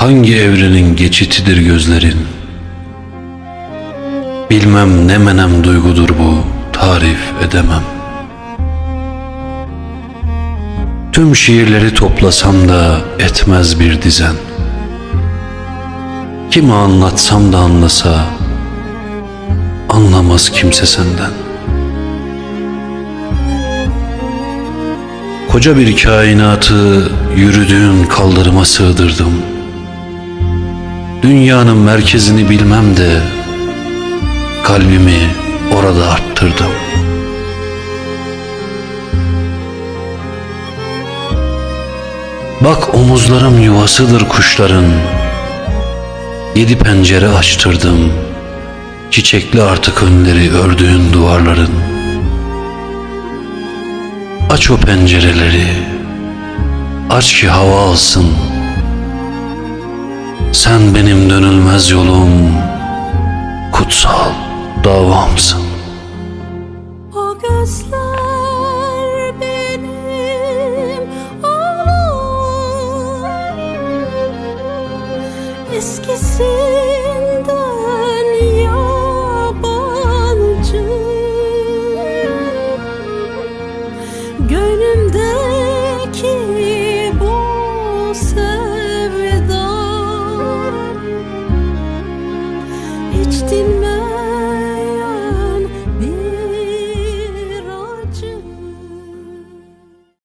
Hangi evrenin geçitidir gözlerin? Bilmem ne menem duygudur bu, tarif edemem. Tüm şiirleri toplasam da etmez bir dizen. Kime anlatsam da anlasa, anlamaz kimse senden. Koca bir kainatı yürüdüğün kaldırıma sığdırdım. Dünyanın merkezini bilmem de kalbimi orada arttırdım. Bak omuzlarım yuvasıdır kuşların. Yedi pencere açtırdım. Çiçekli artık önleri ördüğün duvarların. Aç o pencereleri. Aç ki hava alsın. Sen benim dönülmez yolum, kutsal davamsın. O gözler benim oğlum Eskisinden Hiç dinmez